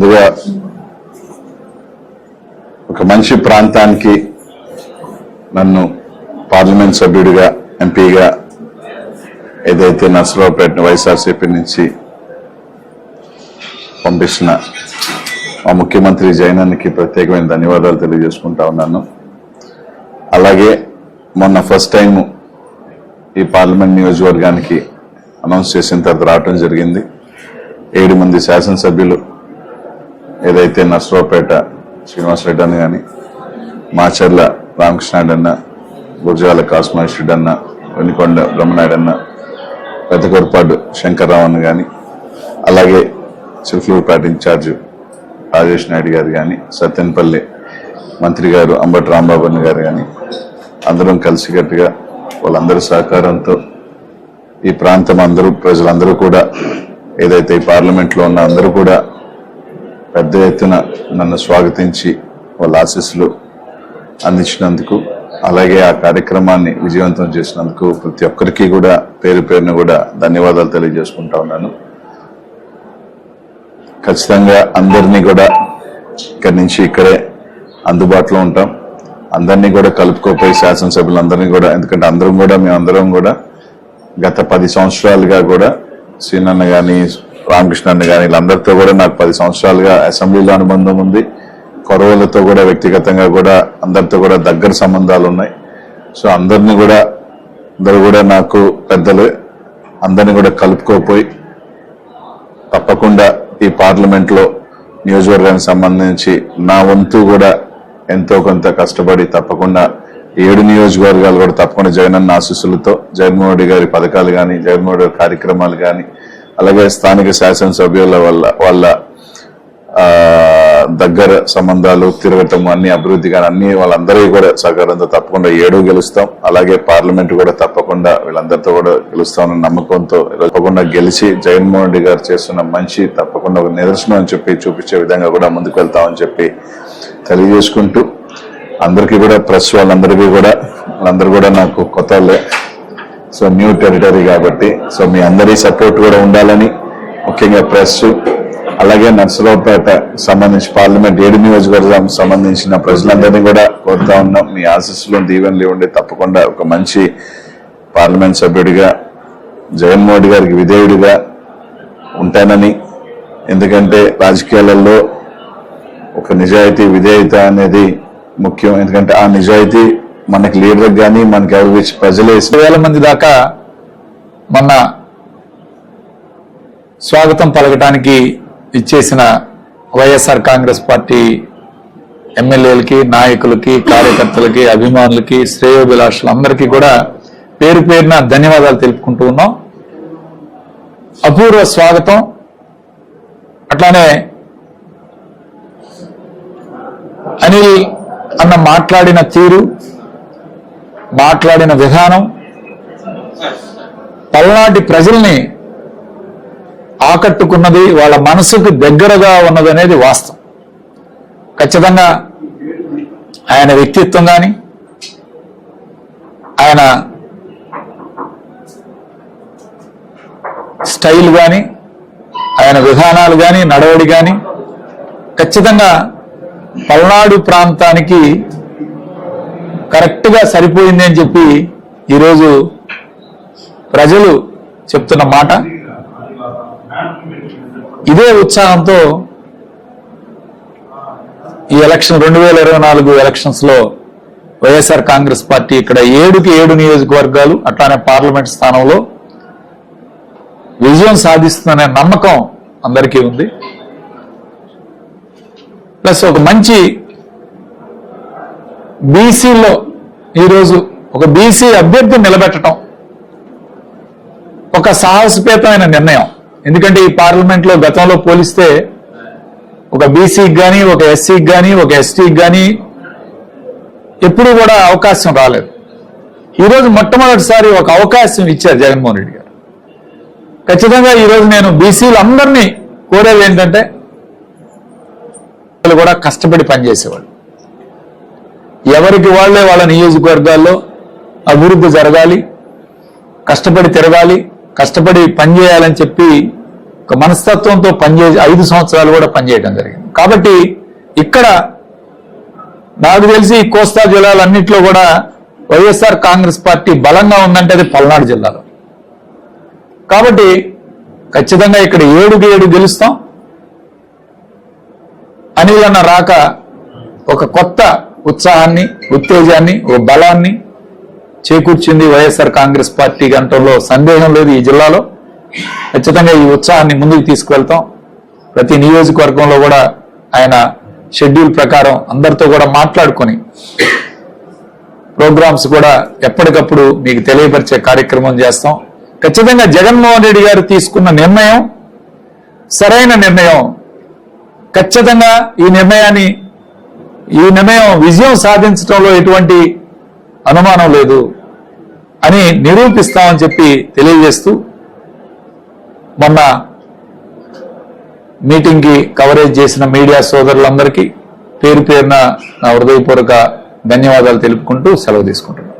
ముందుగా ఒక మంచి ప్రాంతానికి నన్ను పార్లమెంట్ సభ్యుడిగా ఎంపీగా ఏదైతే నర్సరావుపేట వైఎస్ఆర్సీపీ నుంచి పంపిస్తున్న మా ముఖ్యమంత్రి జగనన్నకి ప్రత్యేకమైన ధన్యవాదాలు తెలియజేసుకుంటా ఉన్నాను. అలాగే మొన్న ఫస్ట్ టైం ఈ పార్లమెంట్ నియోజకవర్గానికి అనౌన్స్ చేసిన తర్వాత రావటం జరిగింది. ఏడు మంది శాసనసభ్యులు ఏదైతే నర్సరావుపేట శ్రీనివాసరెడ్డి అన్న కానీ మాచర్ల రామకృష్ణారెడ్డి అన్న గురజాల కాస్మహేశ్వరుడు అన్న వెనుకొండ బ్రహ్మనాయుడు అన్న పెద్దకొరపాడు శంకర్రావు అన్న కానీ అలాగే చిలుకలూరుపేట ఇన్ఛార్జ్ రాజేష్ నాయుడు గారు కానీ సత్యనపల్లి మంత్రి గారు అంబటి రాంబాబు అన్న గారు కానీ అందరం కలిసికట్టుగా వాళ్ళందరి సహకారంతో ఈ ప్రాంతం అందరూ ప్రజలందరూ కూడా ఏదైతే ఈ ఉన్న అందరూ కూడా పెద్ద ఎత్తున నన్ను స్వాగతించి వాళ్ళ ఆశీస్సులు అందించినందుకు అలాగే ఆ కార్యక్రమాన్ని విజయవంతం చేసినందుకు ప్రతి ఒక్కరికి కూడా పేరు పేరున కూడా ధన్యవాదాలు తెలియజేసుకుంటా ఉన్నాను. ఖచ్చితంగా అందరినీ కూడా ఇక్కడి నుంచి ఇక్కడే అందుబాటులో ఉంటాం. అందరినీ కూడా కలుపుకోపోయి శాసనసభ్యులందరినీ కూడా ఎందుకంటే అందరం కూడా మేమందరం కూడా గత పది సంవత్సరాలుగా కూడా సీనన్న కానీ రామకృష్ణ కానీ వీళ్ళందరితో కూడా నాకు పది సంవత్సరాలుగా అసెంబ్లీలో అనుబంధం ఉంది. కొరవలతో కూడా వ్యక్తిగతంగా కూడా అందరితో కూడా దగ్గర సంబంధాలు ఉన్నాయి. సో అందరినీ కూడా అందరూ కూడా నాకు పెద్దలు అందరినీ కూడా కలుపుకోపోయి తప్పకుండా ఈ పార్లమెంట్లో నియోజకవర్గానికి సంబంధించి నా వంతు కూడా ఎంతో కొంత కష్టపడి తప్పకుండా ఏడు నియోజకవర్గాలు కూడా తప్పకుండా జగనన్న ఆశీస్సులతో జగన్మోహన్ రెడ్డి గారి పథకాలు కానీ జగన్మోహన్ రెడ్డి గారి కార్యక్రమాలు కానీ అలాగే స్థానిక శాసనసభ్యుల వల్ల వాళ్ళ దగ్గర సంబంధాలు తిరగటం అన్ని అభివృద్ధి కానీ అన్ని వాళ్ళందరికీ కూడా సహకారంతో తప్పకుండా ఏడు గెలుస్తాం. అలాగే పార్లమెంట్ కూడా తప్పకుండా వీళ్ళందరితో కూడా గెలుస్తామన్న నమ్మకంతో తప్పకుండా గెలిచి జగన్మోహన్ రెడ్డి గారు చేస్తున్న మంచి తప్పకుండా ఒక నిదర్శనం అని చెప్పి చూపించే విధంగా కూడా ముందుకు వెళ్తామని చెప్పి తెలియజేసుకుంటూ అందరికీ కూడా ప్రెస్ వాళ్ళందరికీ కూడా వాళ్ళందరూ కూడా నాకు కొత్త వాళ్ళే సో న్యూ టెరిటరీ కాబట్టి సో మీ అందరి సపోర్ట్ కూడా ఉండాలని ముఖ్యంగా ప్రెస్ అలాగే నర్సరావుపేట సంబంధించి పార్లమెంట్ ఏడు నియోజకవర్గం సంబంధించిన ప్రజలందరినీ కూడా కోరుతా ఉన్నాం. మీ ఆశస్సులు దీవెనలు ఉండి తప్పకుండా ఒక మంచి పార్లమెంట్ సభ్యుడిగా జగన్మోహన్ గారికి విధేయుడిగా ఉంటానని. ఎందుకంటే రాజకీయాలలో ఒక నిజాయితీ విధేయత అనేది ముఖ్యం. ఎందుకంటే ఆ నిజాయితీ మనకి లీడర్ కానీ మనకి ఎవరికి ప్రజలే ఇస్తారు. వేల మంది దాకా మొన్న స్వాగతం పలకటానికి ఇచ్చేసిన వైఎస్ఆర్ కాంగ్రెస్ పార్టీ ఎమ్మెల్యేలకి నాయకులకి కార్యకర్తలకి అభిమానులకి శ్రేయోభిలాషులందరికీ కూడా పేరు పేరున ధన్యవాదాలు తెలుపుకుంటూ ఉన్నాం అపూర్వ స్వాగతం అట్లానే అనిల్ అన్న మాట్లాడిన తీరు మాట్లాడిన విధానం పల్నాటి ప్రజల్ని ఆకట్టుకున్నది వాళ్ళ మనసుకు దగ్గరగా ఉన్నదనేది వాస్తవం. ఖచ్చితంగా ఆయన వ్యక్తిత్వం కానీ ఆయన స్టైల్ కానీ ఆయన విధానాలు కానీ నడవడి కానీ ఖచ్చితంగా పల్నాడు ప్రాంతానికి కరెక్ట్గా సరిపోయింది అని చెప్పి ఈరోజు ప్రజలు చెప్తున్న మాట. ఇదే ఉత్సాహంతో ఈ ఎలక్షన్ రెండు వేల ఇరవై నాలుగు ఎలక్షన్స్లో వైఎస్ఆర్ కాంగ్రెస్ పార్టీ ఇక్కడ ఏడుకి ఏడు నియోజకవర్గాలు అట్లానే పార్లమెంట్ స్థానంలో విజయం సాధిస్తుందనే నమ్మకం అందరికీ ఉంది. ప్లస్ ఒక మంచి బీసీలో ఈరోజు ఒక బీసీ అభ్యర్థి నిలబెట్టడం ఒక సాహసపేతమైన నిర్ణయం. ఎందుకంటే ఈ పార్లమెంట్లో గతంలో పోలిస్తే ఒక బీసీకి కానీ ఒక ఎస్సీకి కానీ ఒక ఎస్టీకి కానీ ఎప్పుడూ కూడా అవకాశం రాలేదు. ఈరోజు మొట్టమొదటిసారి ఒక అవకాశం ఇచ్చారు జగన్మోహన్ రెడ్డి గారు. ఖచ్చితంగా ఈరోజు నేను బీసీలు అందరినీ కోరేది ఏంటంటే వాళ్ళు కూడా కష్టపడి పనిచేసేవాళ్ళు. ఎవరికి వాళ్ళే వాళ్ళ నియోజకవర్గాల్లో అభివృద్ధి జరగాలి కష్టపడి తిరగాలి కష్టపడి పనిచేయాలని చెప్పి ఒక మనస్తత్వంతో పనిచే ఐదు సంవత్సరాలు కూడా పనిచేయడం జరిగింది. కాబట్టి ఇక్కడ నాకు తెలిసి ఈ కోస్తా జిల్లాలన్నింటిలో కూడా వైఎస్ఆర్ కాంగ్రెస్ పార్టీ బలంగా ఉందంటే అది పల్నాడు జిల్లాలో. కాబట్టి ఖచ్చితంగా ఇక్కడ ఏడుకి ఏడు గెలుస్తాం. అనిల్ అన్న రాక ఒక కొత్త ఉత్సాహాన్ని ఉత్తేజాన్ని ఒక బలాన్ని చేకూర్చింది వైఎస్ఆర్ కాంగ్రెస్ పార్టీ గంటల్లో. సందేహం లేదు ఈ జిల్లాలో. ఖచ్చితంగా ఈ ఉత్సాహాన్ని ముందుకు తీసుకువెళ్తాం. ప్రతి నియోజకవర్గంలో కూడా ఆయన షెడ్యూల్ ప్రకారం అందరితో కూడా మాట్లాడుకొని ప్రోగ్రామ్స్ కూడా ఎప్పటికప్పుడు మీకు తెలియపరిచే కార్యక్రమం చేస్తాం. ఖచ్చితంగా జగన్మోహన్ రెడ్డి గారు తీసుకున్న నిర్ణయం సరైన నిర్ణయం. ఖచ్చితంగా ఈ నిర్ణయాన్ని ఈ నిర్ణయం విజయం సాధించడంలో ఎటువంటి అనుమానం లేదు అని నిరూపిస్తామని చెప్పి తెలియజేస్తూ మొన్న మీటింగ్కి కవరేజ్ చేసిన మీడియా సోదరులందరికీ పేరు పేరున నా హృదయపూర్వక ధన్యవాదాలు తెలుపుకుంటూ సెలవు తీసుకుంటున్నాను.